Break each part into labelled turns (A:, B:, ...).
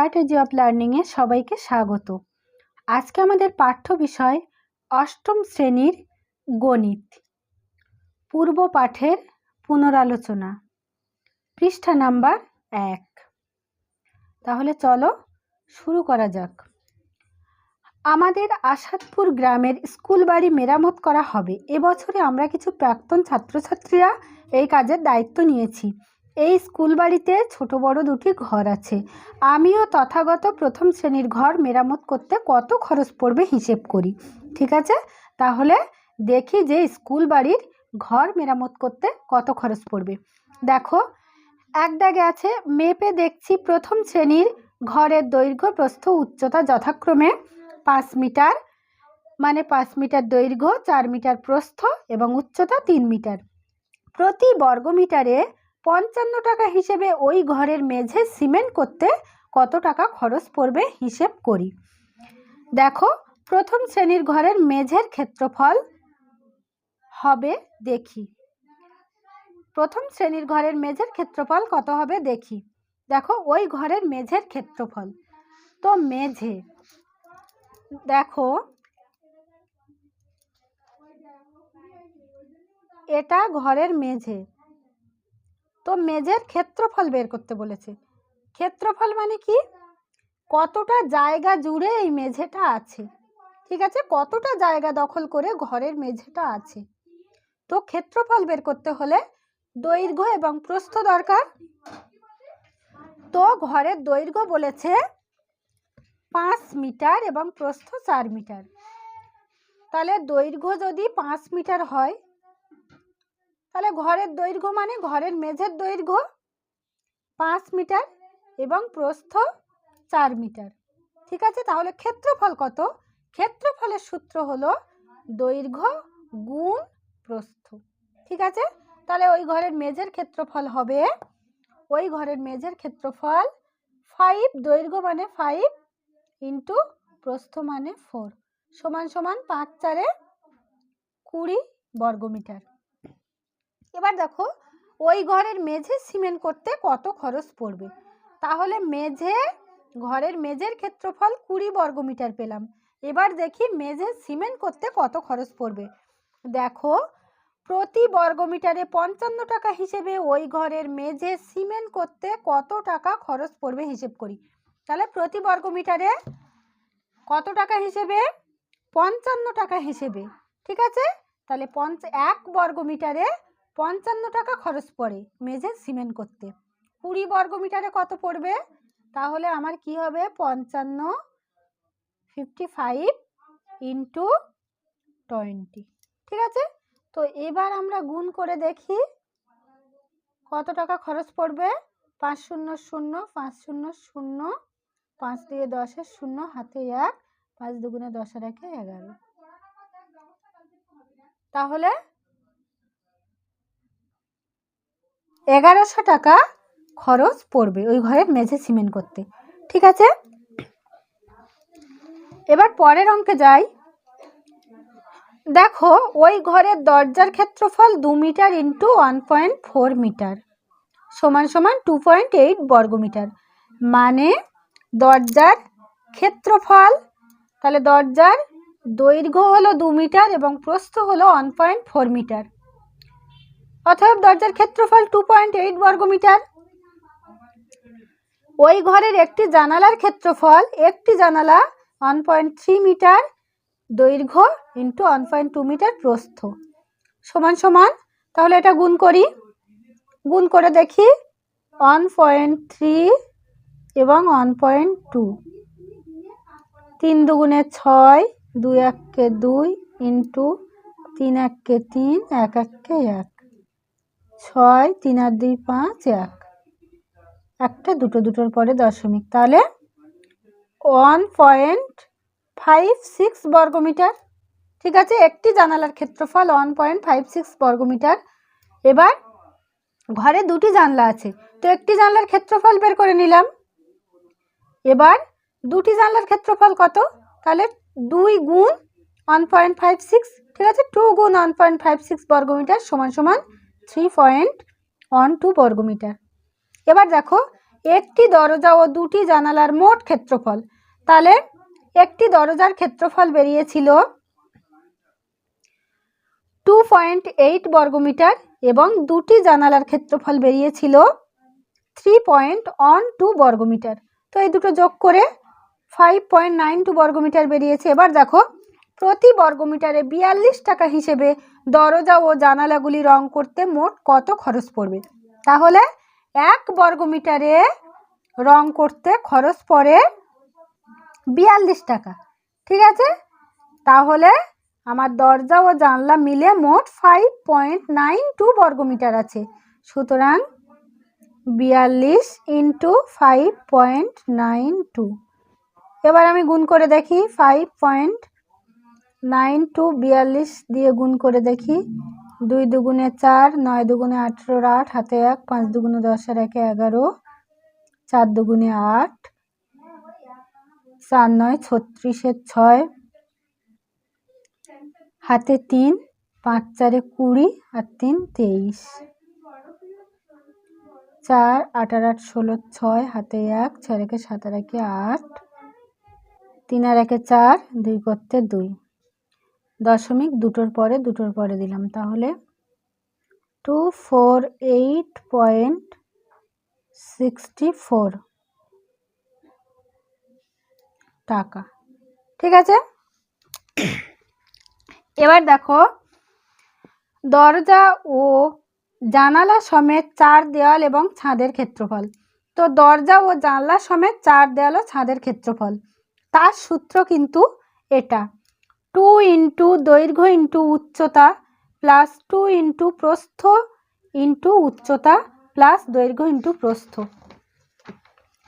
A: Strategy of লার্নিংয়ে সবাইকে স্বাগত। আজকে আমাদের পাঠ্য বিষয় অষ্টম শ্রেণির গণিত। পূর্ব পাঠের পুনরালোচনা। পৃষ্ঠা নাম্বার এক। তাহলে চলো শুরু করা যাক। আমাদের আসাদপুর গ্রামের স্কুল বাড়ি মেরামত করা হবে। এবছরে আমরা কিছু প্রাক্তন ছাত্রছাত্রীরা এই কাজের দায়িত্ব নিয়েছি। এই স্কুল বাড়িতে ছোট বড় দুটি ঘর আছে। আমিও তথাগত প্রথম শ্রেণির ঘর মেরামত করতে কত খরচ পড়বে হিসেব করি। ঠিক আছে? তাহলে দেখি যে স্কুল বাড়ির ঘর মেরামত করতে কত খরচ পড়বে। দেখো, এক দাগে আছে, মেপে দেখছি প্রথম শ্রেণির ঘরের দৈর্ঘ্য প্রস্থ উচ্চতা যথাক্রমে পাঁচ মিটার মানে পাঁচ মিটার দৈর্ঘ্য, চার মিটার প্রস্থ এবং উচ্চতা তিন মিটার। প্রতি বর্গমিটারে পঞ্চান্ন টাকা হিসেবে ওই ঘরের মেঝে সিমেন্ট করতে কত টাকা খরচ পড়বে হিসেব করি। দেখো, প্রথম শ্রেণির ঘরের মেঝের ক্ষেত্রফল হবে দেখি। প্রথম শ্রেণির ঘরের মেঝের ক্ষেত্রফল কত হবে দেখি। দেখো, ওই ঘরের মেঝের ক্ষেত্রফল। তো মেঝে, দেখো, এটা ঘরের মেঝে। তো মেঝের ক্ষেত্রফল বের করতে বলেছে। ক্ষেত্রফল মানে কি? কতটা জায়গা জুড়ে এই মেঝেটা আছে। ঠিক আছে? কতটা জায়গা দখল করে ঘরের মেঝেটা আছে। তো ক্ষেত্রফল বের করতে হলে দৈর্ঘ্য এবং প্রস্থ দরকার। তো ঘরের দৈর্ঘ্য বলেছে পাঁচ মিটার এবং প্রস্থ চার মিটার। তাহলে দৈর্ঘ্য যদি পাঁচ মিটার হয় তাহলে ঘরের দৈর্ঘ্য মানে ঘরের মেঝের দৈর্ঘ্য পাঁচ মিটার এবং প্রস্থ চার মিটার। ঠিক আছে? তাহলে ক্ষেত্রফল কত? ক্ষেত্রফলের সূত্র হলো দৈর্ঘ্য গুণ প্রস্থ। ঠিক আছে? তাহলে ওই ঘরের মেঝের ক্ষেত্রফল হবে, ওই ঘরের মেঝের ক্ষেত্রফল ফাইভ দৈর্ঘ্য মানে ফাইভ ইন্টু প্রস্থ মানে ফোর সমান সমান পাঁচ চারে কুড়ি বর্গমিটার। এবার দেখো, ওই ঘরের মেঝে সিমেন্ট করতে কত খরচ পড়বে? তাহলে মেঝে, ঘরের মেঝের ক্ষেত্রফল কুড়ি বর্গমিটার পেলাম। এবার দেখি মেঝে সিমেন্ট করতে কত খরচ পড়বে? দেখো, প্রতি বর্গমিটারে পঞ্চান্ন টাকা হিসেবে ওই ঘরের মেঝে সিমেন্ট করতে কত টাকা খরচ পড়বে হিসেব করি। তাহলে প্রতি বর্গমিটারে কত টাকা হিসেবে? পঞ্চান্ন টাকা হিসেবে। ঠিক আছে? তাহলে পঞ্চ, এক বর্গমিটারে পঞ্চান্ন টাকা খরচ পড়ে মেঝে সিমেন্ট করতে। কুড়ি বর্গমিটারে কত পড়বে? তাহলে আমার কি হবে? পঞ্চান্ন ফিফটি ফাইভ ইন্টু টোয়েন্টি। ঠিক আছে? তো এবার আমরা গুণ করে দেখি কত টাকা খরচ পড়বে? পাঁচ শূন্য শূন্য, পাঁচ শূন্য শূন্য, পাঁচ দিয়ে দশের শূন্য, হাতে এক, পাঁচ দুগুণে দশের একে এগারো। তাহলে এগারোশো টাকা খরচ পড়বে ওই ঘরের মেঝে সিমেন্ট করতে। ঠিক আছে? এবার পরের অঙ্কে যাই। দেখো, ওই ঘরের দরজার ক্ষেত্রফল দু metre into one point four metre সমান সমান টু পয়েন্ট এইট বর্গমিটার মানে দরজার ক্ষেত্রফল, তাহলে দরজার দৈর্ঘ্য হলো দু মিটার এবং প্রস্থ হলো ওয়ান পয়েন্ট ফোর মিটার। অতএব দরজার ক্ষেত্রফল টু পয়েন্ট এইট বর্গমিটার। ওই ঘরের একটি জানালার ক্ষেত্রফল, একটি জানালা ওয়ান পয়েন্ট থ্রি মিটার দৈর্ঘ্য into one point two metre প্রস্থ। সমান সমান, তাহলে এটা গুণ করি। গুণ করে দেখি ওয়ান পয়েন্ট থ্রি এবং ওয়ান পয়েন্ট টু তিন দুগুণে ছয়, দুই এককে দুই ইন্টু তিন এককে তিন, এক এককে এক। ছয়, তিন আর দুই, পাঁচ, এক। একটা, দুটো, দুটোর পরে দশমিক। তাহলে ওয়ান পয়েন্ট ফাইভ সিক্স বর্গমিটার। ঠিক আছে? একটি জানালার ক্ষেত্রফল ওয়ান পয়েন্ট ফাইভ সিক্স বর্গমিটার। এবার ঘরে দুটি জানলা আছে। তো একটি জানলার ক্ষেত্রফল বের করে নিলাম। এবার দুটি জানলার ক্ষেত্রফল কত? তাহলে দুই গুণ ওয়ান পয়েন্ট ফাইভ সিক্স ঠিক আছে? টু গুণ ওয়ান পয়েন্ট ফাইভ সিক্স বর্গমিটার সমান সমান থ্রি পয়েন্ট ওয়ান টু বর্গমিটার। এবার দেখো, একটি দরজা ও দুটি জানালার মোট ক্ষেত্রফল। তাহলে একটি দরজার ক্ষেত্রফল বেরিয়েছিল টু পয়েন্ট এইট বর্গমিটার এবং দুটি জানালার ক্ষেত্রফল বেরিয়েছিল থ্রি পয়েন্ট ওয়ান টু বর্গমিটার। তো এই দুটো যোগ করে ফাইভ পয়েন্ট নাইন টু বর্গমিটার বেরিয়েছে। এবার দেখো প্রতি বর্গমিটারে বিয়াল্লিশ টাকা হিসেবে দরজা ও জানালাগুলি রং করতে মোট কত খরচ পড়বে? তাহলে এক বর্গমিটারে রং করতে খরচ পড়ে বিয়াল্লিশ টাকা। ঠিক আছে? তাহলে আমার দরজা ও জানলা মিলে মোট ফাইভ পয়েন্ট নাইন টু বর্গমিটার আছে। সুতরাং বিয়াল্লিশ into five point nine two এবার আমি গুণ করে দেখি ফাইভ পয়েন্ট নাইন টু বিয়াল্লিশ দিয়ে গুণ করে দেখি। দুই দুগুণে চার, নয় দুগুণে আঠেরোর আট, হাতে এক, পাঁচ দুগুণে দশের একে এগারো, চার দুগুণে আট, চার নয় ছত্রিশের ছয়, হাতে তিন, পাঁচ চারে কুড়ি আর তিন তেইশ। চার, আঠার আট ষোলো ছয়, হাতে এক ছয় রেখে সাত আর একে আট তিন আর একে চার, দুই করতে দুই। দশমিক দুটোর পরে দুটোর পরে দিলাম। তাহলে two four eight point sixty four টাকা। ঠিক আছে? এবার দেখো, দরজা ও জানালা সমেত চার দেওয়াল এবং ছাদের ক্ষেত্রফল। তো দরজা ও জানলা সমেত চার দেওয়াল ও ছাদের ক্ষেত্রফল। তার সূত্র কিন্তু এটা। টু ইন্টু দৈর্ঘ্য ইন্টু উচ্চতা প্লাস টু ইন্টু প্রস্থ ইন্টু উচ্চতা প্লাস দৈর্ঘ্য ইন্টু প্রস্থ।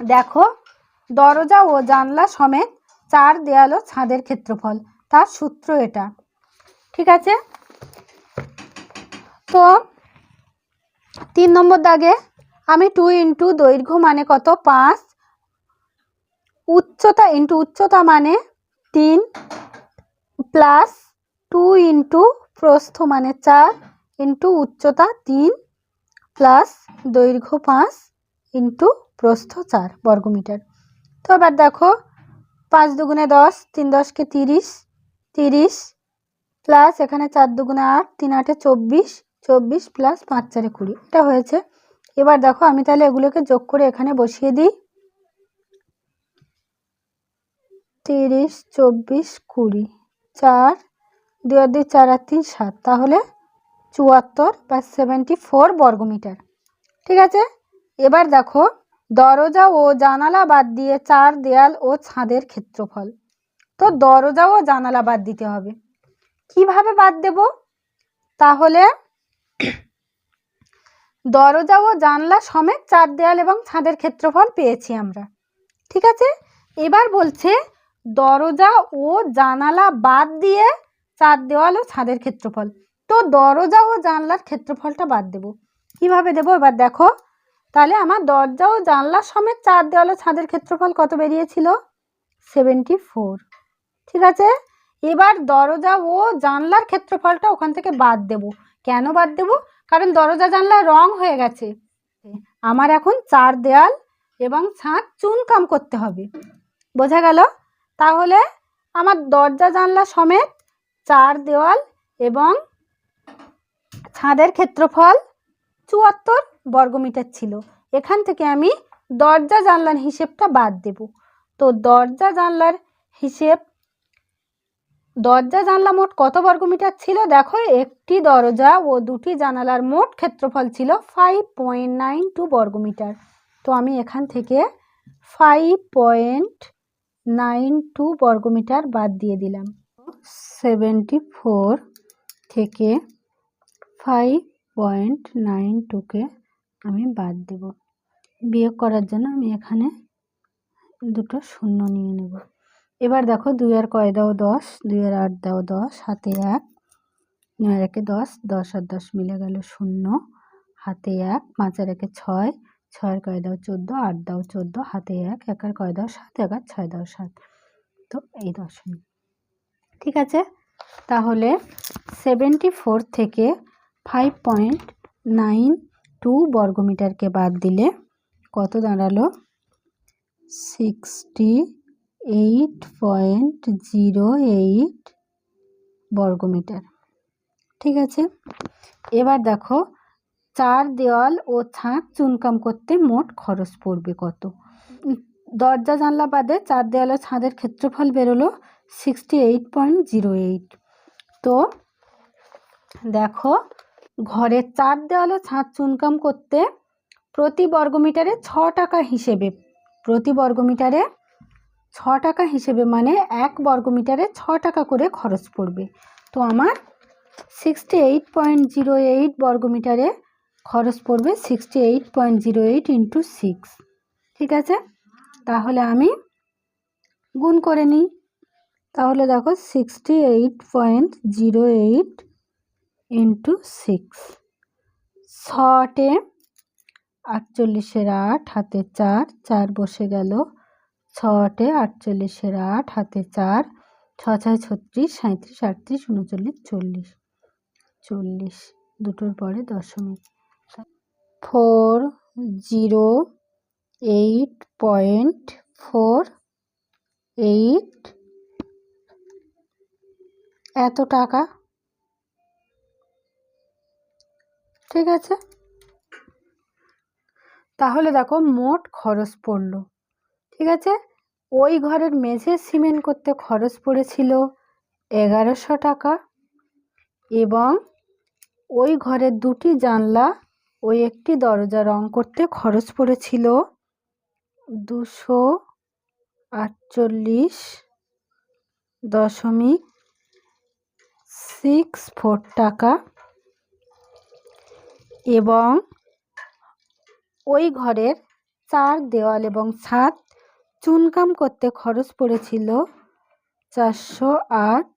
A: দেখো, দরজা ও জানলা সমেত চার দেয়াল ছাদের ক্ষেত্রফল। তার সূত্র এটা। ঠিক আছে? তো তিন নম্বর দাগে, আমি টু ইন্টু দৈর্ঘ্য মানে কত? পাঁচ। উচ্চতা ইন্টু উচ্চতা মানে তিন। প্লাস টু ইন্টু প্রস্থ মানে চার ইন্টু উচ্চতা তিন প্লাস দৈর্ঘ্য পাঁচ ইন্টু প্রস্থ চার বর্গমিটার। তো এবার দেখো, পাঁচ দুগুণে দশ, তিন দশকে তিরিশ তিরিশ প্লাস এখানে চার দুগুণে আট, তিন আটে চব্বিশ চব্বিশ প্লাস পাঁচ চারে কুড়ি, এটা হয়েছে। এবার দেখো, আমি তাহলে এগুলোকে যোগ করে এখানে বসিয়ে দিই। তিরিশ, চব্বিশ, কুড়ি। চার দুই আর দুই চার আর তিন সাত। তাহলে চুয়াত্তর বা সেভেন্টি ফোর বর্গমিটার। ঠিক আছে? এবার দেখো, দরজা ও জানালা বাদ দিয়ে চার দেয়াল ও ছাদের ক্ষেত্রফল। তো দরজা ও জানালা বাদ দিতে হবে। কীভাবে বাদ দেব? তাহলে দরজা ও জানলা সমেত চার দেয়াল এবং ছাদের ক্ষেত্রফল পেয়েছি আমরা। ঠিক আছে? এবার বলছে দরজা ও জানালা বাদ দিয়ে চার দেওয়াল ও ছাদের ক্ষেত্রফল। তো দরজা ও জানলার ক্ষেত্রফলটা বাদ দেব। কীভাবে দেব? এবার দেখো। তাহলে আমার দরজা ও জানলা সমেত চার দেওয়াল ও ছাদের ক্ষেত্রফল কত বেরিয়েছিল? Seventy four. ঠিক আছে? এবার দরজা ও জানলার ক্ষেত্রফলটা ওখান থেকে বাদ দেব। কেন বাদ দেব? কারণ দরজা জানলার রং হয়ে গেছে। আমার এখন চার দেয়াল এবং ছাদ চুনকাম করতে হবে। বোঝা গেল? তাহলে আমার দরজা জানলা সমেত চার দেওয়াল এবং ছাদের ক্ষেত্রফল চুয়াত্তর বর্গমিটার ছিল। এখান থেকে আমি দরজা জানলার হিসেবটা বাদ দেব। তো দরজা জানলার হিসেব, দরজা জানলা মোট কত বর্গমিটার ছিল? দেখো, একটি দরজা ও দুটি জানালার মোট ক্ষেত্রফল ছিল ফাইভ পয়েন্ট নাইন টু বর্গমিটার। তো আমি এখান থেকে ফাইভ পয়েন্ট নাইন টু বর্গমিটার বাদ দিয়ে দিলাম। সেভেন্টি ফোর থেকে ফাইভ পয়েন্ট নাইন টুকে আমি বাদ দেব। বিয়োগ করার জন্য আমি এখানে দুটো শূন্য নিয়ে নেব। এবার দেখো দুই আর কয় দাও দশ দুই আর আট দাও দশ, হাতে এক, নয় একে দশ দশ আর দশ মিলে গেল শূন্য, হাতে এক পাঁচ আর একে ছয় ছয়ের কয় দাও চোদ্দ, আট দাও চোদ্দ, হাতে এক, একার কয় দাও সাত, একার ছয় দাও সাত। তো এই দশমিক ঠিক আছে? তাহলে সেভেন্টি ফোর থেকে ফাইভ পয়েন্ট নাইন টু বর্গমিটারকে বাদ দিলে কত দাঁড়াল? Sixty eight point zero eight বর্গমিটার। ঠিক আছে? এবার দেখো চার দেওয়াল ও ছাদ চুনকাম করতে মোট খরচ পড়বে কত? দরজা জানলা বাদে চার দেওয়াল ও ছাদের ক্ষেত্রফল বেরোলো sixty eight point zero eight তো দেখো ঘরের চার দেওয়াল ও ছাদ চুনকাম করতে প্রতি বর্গমিটারে ছ টাকা হিসেবে, প্রতি বর্গমিটারে ছ টাকা হিসেবে মানে এক বর্গমিটারে ছ টাকা করে খরচ পড়বে। তো আমার sixty eight point zero eight বর্গমিটারে খরচ পড়বে sixty eight point zero eight into six ঠিক আছে? তাহলে আমি গুণ করে নিই। তাহলে দেখো sixty eight point zero eight into six ছটে আটচল্লিশের আট, হাতে চার চার বসে গেল। ছটে আটচল্লিশের আট, হাতে চার ছ ছয় ছত্রিশ সাঁত্রিশ আটত্রিশ, উনচল্লিশ, চল্লিশ। চল্লিশ, দুটোর পরে দশমিক। Four zero eight point four eight. এত টাকা? ঠিক আছে। তাহলে দেখো মোট খরচ পড়ল। ঠিক আছে? ওই ঘরের মেঝে সিমেন্ট করতে খরচ পড়েছিল এগারোশো টাকা এবং ওই ঘরের দুটি জানলা ওই একটি দরজা রং করতে খরচ পড়েছিল দুশো আটচল্লিশ দশমিক সিক্স ফোর টাকা এবং ওই ঘরের চার দেওয়াল এবং ছাদ চুনকাম করতে খরচ পড়েছিল চারশো আট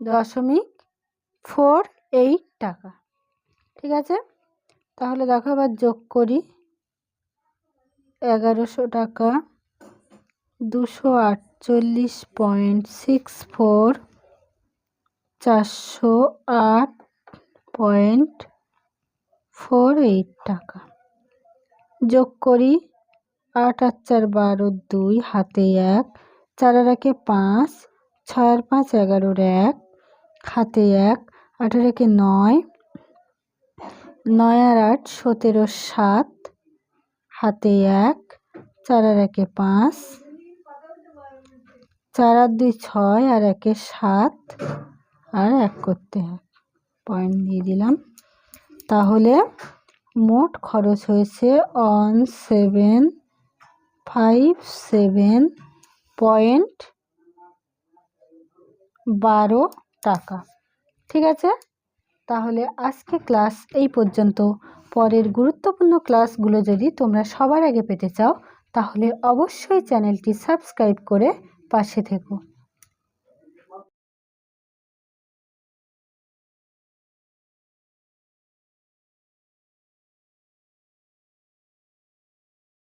A: দশমিক ফোর এইট টাকা। ঠিক আছে? তাহলে দেখো আবার যোগ করি। এগারোশো টাকা, দুশো আটচল্লিশ পয়েন্ট সিক্স ফোর চারশো আট পয়েন্ট ফোর এইট টাকা। যোগ করি, আট আর চার বারো দুই, হাতে এক, চার একে পাঁচ, ছয় আর পাঁচ এগারোর এক, হাতে এক, আঠারো একে নয় নয় আর আট, সতেরো সাত, হাতে এক, চার আর একে পাঁচ, চার আর দুই ছয় আর একে সাত, আর এক করতে এক পয়েন্ট দিয়ে দিলাম। তাহলে মোট খরচ হয়েছে one seven five seven point বারো টাকা। ঠিক আছে? তাহলে আজকে ক্লাস এই পর্যন্ত। পরের গুরুত্বপূর্ণ ক্লাসগুলো যদি তোমরা সবার আগে পেতে চাও, তাহলে অবশ্যই চ্যানেলটি সাবস্ক্রাইব করে পাশে থেকো।